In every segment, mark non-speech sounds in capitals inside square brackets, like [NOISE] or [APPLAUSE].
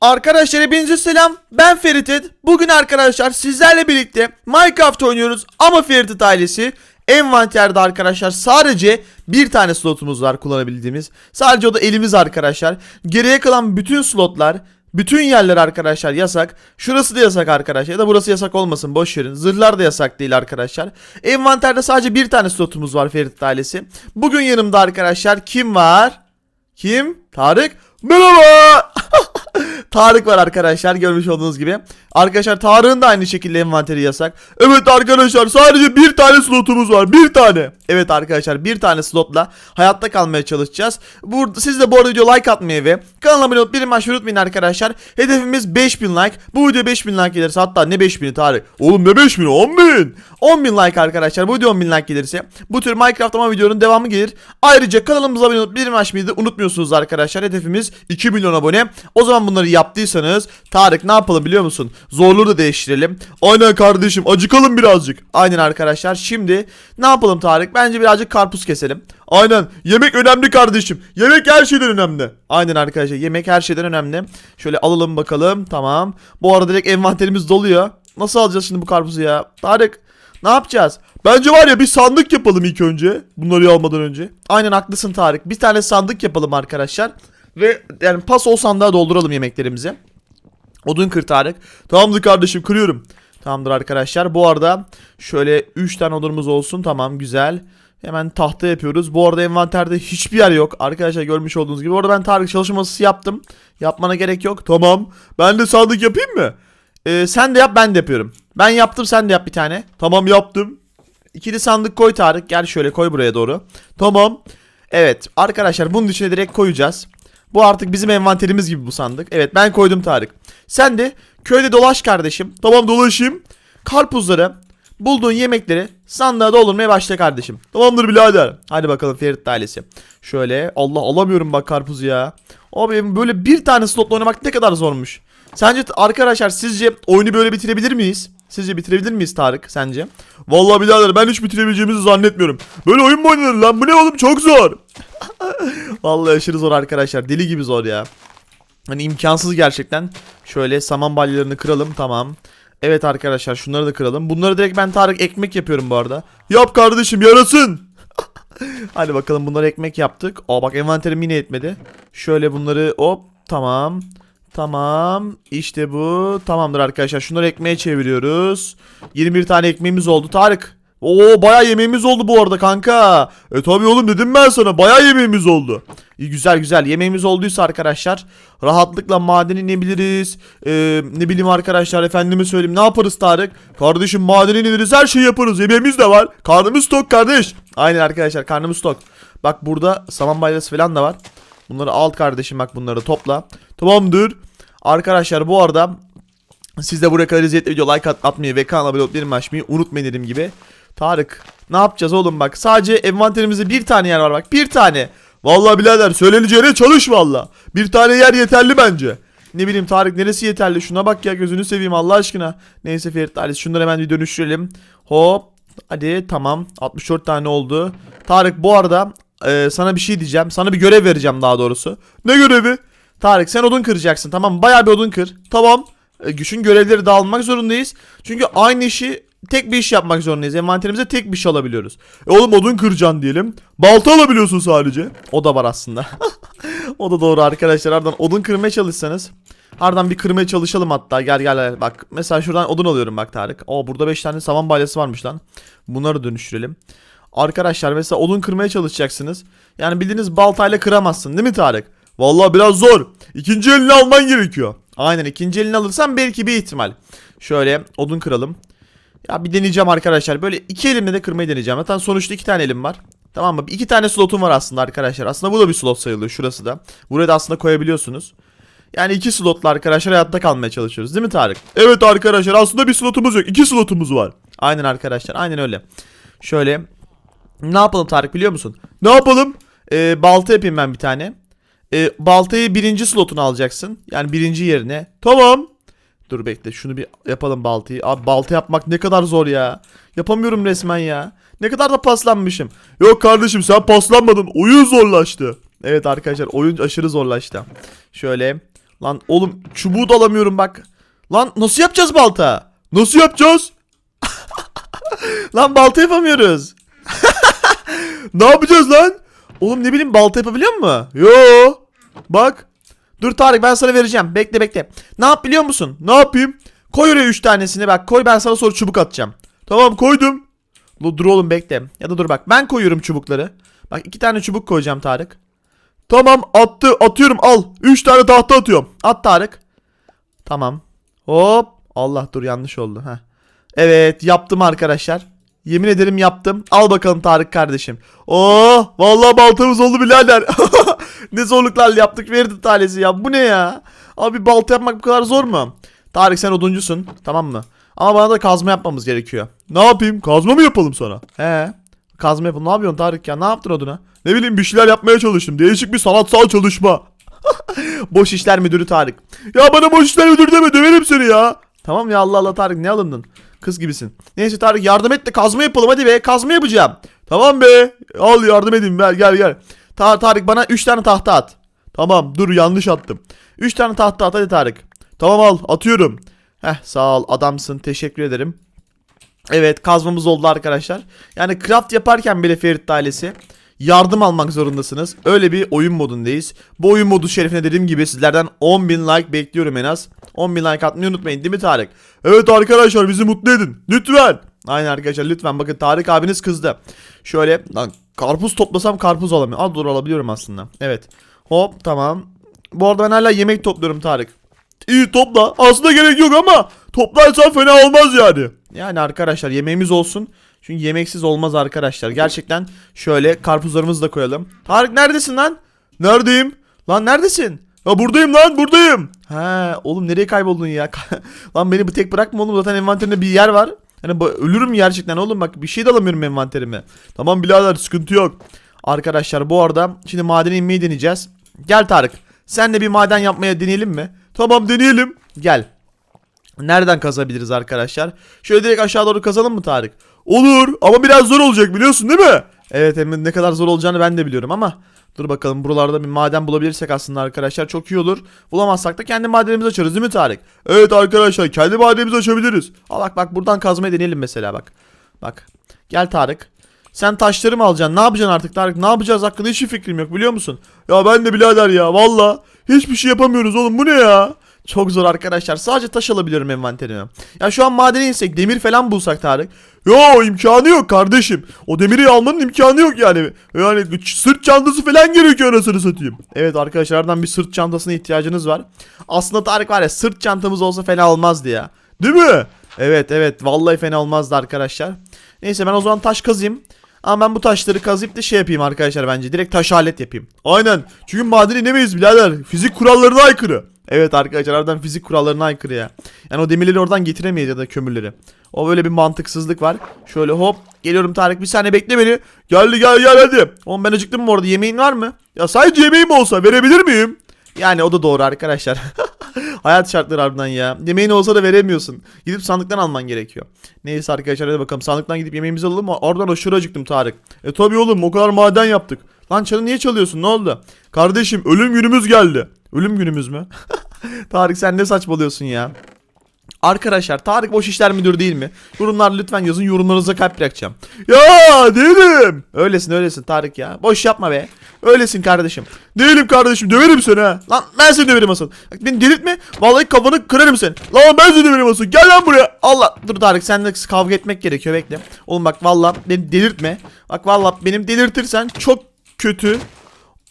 Arkadaşlar hepinize selam. Ben Feritet. Bugün arkadaşlar sizlerle birlikte Minecraft oynuyoruz ama Feritet ailesi envanterde arkadaşlar sadece bir tane slotumuz var kullanabildiğimiz. Sadece o da elimiz arkadaşlar. Geriye kalan bütün slotlar bütün yerler arkadaşlar yasak. Şurası da yasak arkadaşlar. Ya da burası yasak olmasın boş verin. Zırhlar da yasak değil arkadaşlar. Envanterde sadece bir tane slotumuz var Ferit ailesi. Bugün yanımda arkadaşlar kim var? Kim? Tarık. Merhaba. Tarık var arkadaşlar görmüş olduğunuz gibi. Arkadaşlar Tarık'ın da aynı şekilde envanteri yasak. Evet arkadaşlar sadece bir tane slotumuz var. Bir tane. Evet arkadaşlar bir tane slotla hayatta kalmaya çalışacağız. Burada, siz de bu arada video like atmayı ve kanala abone olup bir maç unutmayın arkadaşlar. Hedefimiz 5000 like. Bu video 5000 like gelirse hatta ne 5000'i Tarık. Oğlum ne 5000'i 10.000. 10.000 like arkadaşlar. Bu video 10.000 like gelirse bu tür Minecraft ama videonun devamı gelir. Ayrıca kanalımıza abone olup bir maç da unutmuyorsunuz arkadaşlar. Hedefimiz 2 milyon abone. O zaman bunları yaptıysanız Tarık ne yapalım biliyor musun? Zorluğu da değiştirelim. Aynen kardeşim acıkalım birazcık. Aynen arkadaşlar. Şimdi ne yapalım Tarık? Bence birazcık karpuz keselim. Aynen. Yemek önemli kardeşim. Yemek her şeyden önemli. Aynen arkadaşlar. Yemek her şeyden önemli. Şöyle alalım bakalım. Tamam. Bu arada direkt envanterimiz doluyor. Nasıl alacağız şimdi bu karpuzu ya? Tarık ne yapacağız? Bence var ya bir sandık yapalım ilk önce. Bunları almadan önce. Aynen haklısın Tarık. Bir tane sandık yapalım arkadaşlar. Ve yani pas o sandığa dolduralım yemeklerimizi. Odun kır Tarık. Tamamdır kardeşim kırıyorum. Tamamdır arkadaşlar. Bu arada şöyle 3 tane odunumuz olsun. Tamam güzel. Hemen tahta yapıyoruz. Bu arada envanterde hiçbir yer yok. Arkadaşlar görmüş olduğunuz gibi. Orada ben Tarık çalışma masası yaptım. Yapmana gerek yok. Tamam. Ben de sandık yapayım mı? Ee, sen de yap ben de yapıyorum. Ben yaptım sen de yap bir tane. Tamam yaptım. İkili sandık koy Tarık. Gel şöyle koy buraya doğru. Tamam. Evet arkadaşlar bunun içine direkt koyacağız. Bu artık bizim envanterimiz gibi bu sandık. Evet ben koydum Tarık. Sen de köyde dolaş kardeşim. Tamam dolaşayım. Karpuzları, bulduğun yemekleri sandığa doldurmaya başla kardeşim. Tamamdır birader. Hadi bakalım Ferit ailesi. Şöyle Allah alamıyorum bak karpuzu ya. Abi böyle bir tane slotla oynamak ne kadar zormuş. Sence arkadaşlar sizce oyunu böyle bitirebilir miyiz? Sizce bitirebilir miyiz Tarık sence? Vallahi birader ben hiç bitirebileceğimizi zannetmiyorum. Böyle oyun mu oynanır lan? Bu ne oğlum çok zor. [LAUGHS] Vallahi aşırı zor arkadaşlar. Deli gibi zor ya. Hani imkansız gerçekten. Şöyle saman balyalarını kıralım tamam. Evet arkadaşlar şunları da kıralım. Bunları direkt ben Tarık ekmek yapıyorum bu arada. Yap kardeşim yarasın. [LAUGHS] Hadi bakalım bunları ekmek yaptık. Aa bak envanterim yine yetmedi. Şöyle bunları hop tamam. Tamam. İşte bu. Tamamdır arkadaşlar. Şunları ekmeğe çeviriyoruz. 21 tane ekmeğimiz oldu. Tarık. Oo bayağı yemeğimiz oldu bu arada kanka. E tabi oğlum dedim ben sana bayağı yemeğimiz oldu. İyi güzel güzel yemeğimiz olduysa arkadaşlar rahatlıkla madene inebiliriz. Ee, ne bileyim arkadaşlar efendime söyleyeyim ne yaparız Tarık? Kardeşim madene ineriz her şeyi yaparız yemeğimiz de var. Karnımız tok kardeş. Aynen arkadaşlar karnımız tok. Bak burada saman balyası falan da var. Bunları al kardeşim bak bunları topla. Tamamdır. Arkadaşlar bu arada siz de buraya kadar izleyip video like at atmayı ve kanala abone olup bildirim açmayı unutmayın dediğim gibi. Tarık ne yapacağız oğlum bak sadece envanterimizde bir tane yer var bak bir tane. Vallahi birader söyleneceğine çalış valla. Bir tane yer yeterli bence. Ne bileyim Tarık neresi yeterli şuna bak ya gözünü seveyim Allah aşkına. Neyse Ferit ailesi şunları hemen bir dönüştürelim. Hop hadi tamam 64 tane oldu. Tarık bu arada e, sana bir şey diyeceğim sana bir görev vereceğim daha doğrusu. Ne görevi? Tarık sen odun kıracaksın tamam mı? bayağı bir odun kır. Tamam. E, güçün görevleri dağılmak zorundayız. Çünkü aynı işi tek bir iş yapmak zorundayız. Envanterimize tek bir şey alabiliyoruz. E oğlum odun kıracaksın diyelim. Balta alabiliyorsun sadece. O da var aslında. [LAUGHS] o da doğru arkadaşlar. Ardından odun kırmaya çalışsanız. Ardından bir kırmaya çalışalım hatta. Gel gel gel. Bak mesela şuradan odun alıyorum bak Tarık. Oo burada 5 tane saman balyası varmış lan. Bunları dönüştürelim. Arkadaşlar mesela odun kırmaya çalışacaksınız. Yani bildiğiniz baltayla kıramazsın değil mi Tarık? Vallahi biraz zor. İkinci elini alman gerekiyor. Aynen ikinci elini alırsan belki bir ihtimal. Şöyle odun kıralım. Ya bir deneyeceğim arkadaşlar. Böyle iki elimle de kırmayı deneyeceğim. Zaten sonuçta iki tane elim var. Tamam mı? İki tane slotum var aslında arkadaşlar. Aslında bu da bir slot sayılıyor şurası da. Buraya da aslında koyabiliyorsunuz. Yani iki slotla arkadaşlar hayatta kalmaya çalışıyoruz değil mi Tarık? Evet arkadaşlar aslında bir slotumuz yok. iki slotumuz var. Aynen arkadaşlar aynen öyle. Şöyle. Ne yapalım Tarık biliyor musun? Ne yapalım? Ee, balta yapayım ben bir tane. Ee, baltayı birinci slotuna alacaksın. Yani birinci yerine. Tamam. Dur bekle şunu bir yapalım baltayı. Abi balta yapmak ne kadar zor ya. Yapamıyorum resmen ya. Ne kadar da paslanmışım. Yok kardeşim sen paslanmadın. Oyun zorlaştı. Evet arkadaşlar oyun aşırı zorlaştı. Şöyle Lan oğlum çubuğu da alamıyorum bak. Lan nasıl yapacağız balta? Nasıl yapacağız? [LAUGHS] lan balta yapamıyoruz. [LAUGHS] ne yapacağız lan? Oğlum ne bileyim balta yapabiliyor mu? Yo. Bak. Dur Tarık ben sana vereceğim. Bekle bekle. Ne yap biliyor musun? Ne yapayım? Koy oraya 3 tanesini bak. Koy ben sana sonra çubuk atacağım. Tamam koydum. Dur, oğlum bekle. Ya da dur bak. Ben koyuyorum çubukları. Bak iki tane çubuk koyacağım Tarık. Tamam attı atıyorum al. 3 tane tahta atıyorum. At Tarık. Tamam. Hop. Allah dur yanlış oldu. Heh. Evet yaptım arkadaşlar. Yemin ederim yaptım. Al bakalım Tarık kardeşim. Oh vallahi baltamız oldu birader. [LAUGHS] ne zorluklarla yaptık verdi tanesi ya. Bu ne ya? Abi balta yapmak bu kadar zor mu? Tarık sen oduncusun tamam mı? Ama bana da kazma yapmamız gerekiyor. Ne yapayım? Kazma mı yapalım sana? He. Kazma yapalım. Ne yapıyorsun Tarık ya? Ne yaptın oduna? Ne bileyim bir şeyler yapmaya çalıştım. Değişik bir sanatsal çalışma. [LAUGHS] boş işler müdürü Tarık. Ya bana boş işler müdürü deme döverim seni ya. Tamam ya Allah Allah Tarık ne alındın? Kız gibisin. Neyse Tarık yardım et de kazma yapalım hadi be kazma yapacağım. Tamam be al yardım edeyim ver gel gel. Ta Tarık bana 3 tane tahta at. Tamam dur yanlış attım. 3 tane tahta at hadi Tarık. Tamam al atıyorum. Heh sağ ol adamsın teşekkür ederim. Evet kazmamız oldu arkadaşlar. Yani craft yaparken bile Ferit ailesi yardım almak zorundasınız. Öyle bir oyun modundayız. Bu oyun modu şerefine dediğim gibi sizlerden 10.000 like bekliyorum en az. 10.000 like atmayı unutmayın değil mi Tarık? Evet arkadaşlar bizi mutlu edin. Lütfen. Aynen arkadaşlar lütfen bakın Tarık abiniz kızdı. Şöyle lan karpuz toplasam karpuz alamıyorum. Al dur alabiliyorum aslında. Evet. Hop tamam. Bu arada ben hala yemek topluyorum Tarık. İyi topla. Aslında gerek yok ama toplarsan fena olmaz yani. Yani arkadaşlar yemeğimiz olsun. Çünkü yemeksiz olmaz arkadaşlar. Gerçekten şöyle karpuzlarımızı da koyalım. Tarık neredesin lan? Neredeyim? Lan neredesin? Ya buradayım lan buradayım. He oğlum nereye kayboldun ya? [LAUGHS] lan beni bu tek bırakma oğlum zaten envanterinde bir yer var. Bu- ölürüm gerçekten oğlum bak bir şey de alamıyorum envanterime. Tamam birader sıkıntı yok. Arkadaşlar bu arada şimdi madene inmeyi deneyeceğiz. Gel Tarık. Sen de bir maden yapmaya deneyelim mi? Tamam deneyelim. Gel. Nereden kazabiliriz arkadaşlar? Şöyle direkt aşağı doğru kazalım mı Tarık? Olur ama biraz zor olacak biliyorsun değil mi? Evet hem ne kadar zor olacağını ben de biliyorum ama dur bakalım buralarda bir maden bulabilirsek aslında arkadaşlar çok iyi olur. Bulamazsak da kendi madenimizi açarız değil mi Tarık? Evet arkadaşlar kendi madenimizi açabiliriz. Al bak bak buradan kazmayı deneyelim mesela bak. Bak gel Tarık. Sen taşları mı alacaksın? Ne yapacaksın artık Tarık? Ne yapacağız hakkında hiçbir fikrim yok biliyor musun? Ya ben de birader ya valla. Hiçbir şey yapamıyoruz oğlum bu ne ya? Çok zor arkadaşlar. Sadece taş alabiliyorum envanterime. Ya şu an madene insek demir falan bulsak Tarık. Yo imkanı yok kardeşim. O demiri almanın imkanı yok yani. Yani sırt çantası falan gerekiyor anasını satayım. Evet arkadaşlardan bir sırt çantasına ihtiyacınız var. Aslında Tarık var ya sırt çantamız olsa fena olmazdı ya. Değil mi? Evet evet vallahi fena olmazdı arkadaşlar. Neyse ben o zaman taş kazayım. Ama ben bu taşları kazıp da şey yapayım arkadaşlar bence. Direkt taş alet yapayım. Aynen. Çünkü maden inemeyiz birader. Fizik kurallarına aykırı. Evet arkadaşlar harbiden fizik kurallarına aykırı ya. Yani o demirleri oradan getiremeyiz ya da kömürleri. O böyle bir mantıksızlık var. Şöyle hop. Geliyorum Tarık bir saniye bekle beni. Geldi gel gel hadi. Oğlum ben acıktım mı orada yemeğin var mı? Ya sadece yemeğim olsa verebilir miyim? Yani o da doğru arkadaşlar. [LAUGHS] Hayat şartları harbiden ya. Yemeğin olsa da veremiyorsun. Gidip sandıktan alman gerekiyor. Neyse arkadaşlar hadi bakalım. Sandıktan gidip yemeğimizi alalım. Oradan aşırı acıktım Tarık. E tabi oğlum o kadar maden yaptık. Lan çanı niye çalıyorsun ne oldu? Kardeşim ölüm günümüz geldi. Ölüm günümüz mü? [LAUGHS] Tarık sen ne saçmalıyorsun ya? Arkadaşlar Tarık boş işler müdür değil mi? Yorumlar lütfen yazın yorumlarınıza kalp bırakacağım. Ya değilim. Öylesin öylesin Tarık ya. Boş yapma be. Öylesin kardeşim. Değilim kardeşim döverim seni ha. Lan ben seni döverim asıl. Bak beni delirtme. Vallahi kafanı kırarım seni. Lan ben seni döverim asıl. Gel lan buraya. Allah. Dur Tarık seninle kavga etmek gerekiyor bekle. Oğlum bak vallahi beni delirtme. Bak vallahi benim delirtirsen çok kötü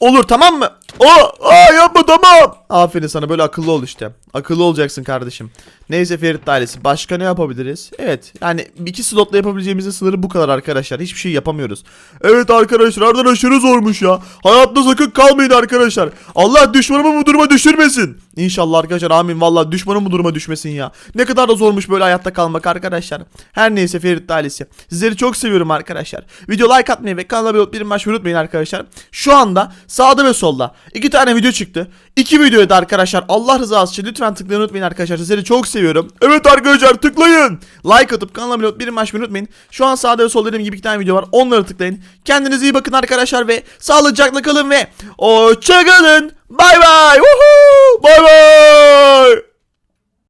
Olur tamam mı? Aa, aa yapma tamam. Aferin sana böyle akıllı ol işte. Akıllı olacaksın kardeşim. Neyse Ferit ailesi başka ne yapabiliriz? Evet yani iki slotla yapabileceğimizin sınırı bu kadar arkadaşlar. Hiçbir şey yapamıyoruz. Evet arkadaşlar harbiden aşırı zormuş ya. Hayatta sakın kalmayın arkadaşlar. Allah düşmanımı bu duruma düşürmesin. İnşallah arkadaşlar amin valla düşmanım bu duruma düşmesin ya. Ne kadar da zormuş böyle hayatta kalmak arkadaşlar. Her neyse Ferit ailesi. Sizleri çok seviyorum arkadaşlar. Video like atmayı ve kanala bildirim açmayı unutmayın arkadaşlar. Şu anda sağda ve solda iki tane video çıktı. İki videoya da arkadaşlar Allah rızası için lütfen tıklayın unutmayın arkadaşlar. Sizleri çok seviyorum. Evet arkadaşlar tıklayın. Like atıp kanalıma abone olup bir açmayı unutmayın. Şu an sağda ve solda dediğim gibi iki tane video var. Onları tıklayın. Kendinize iyi bakın arkadaşlar ve sağlıcakla kalın ve hoşçakalın. Bay bay. Bay bay.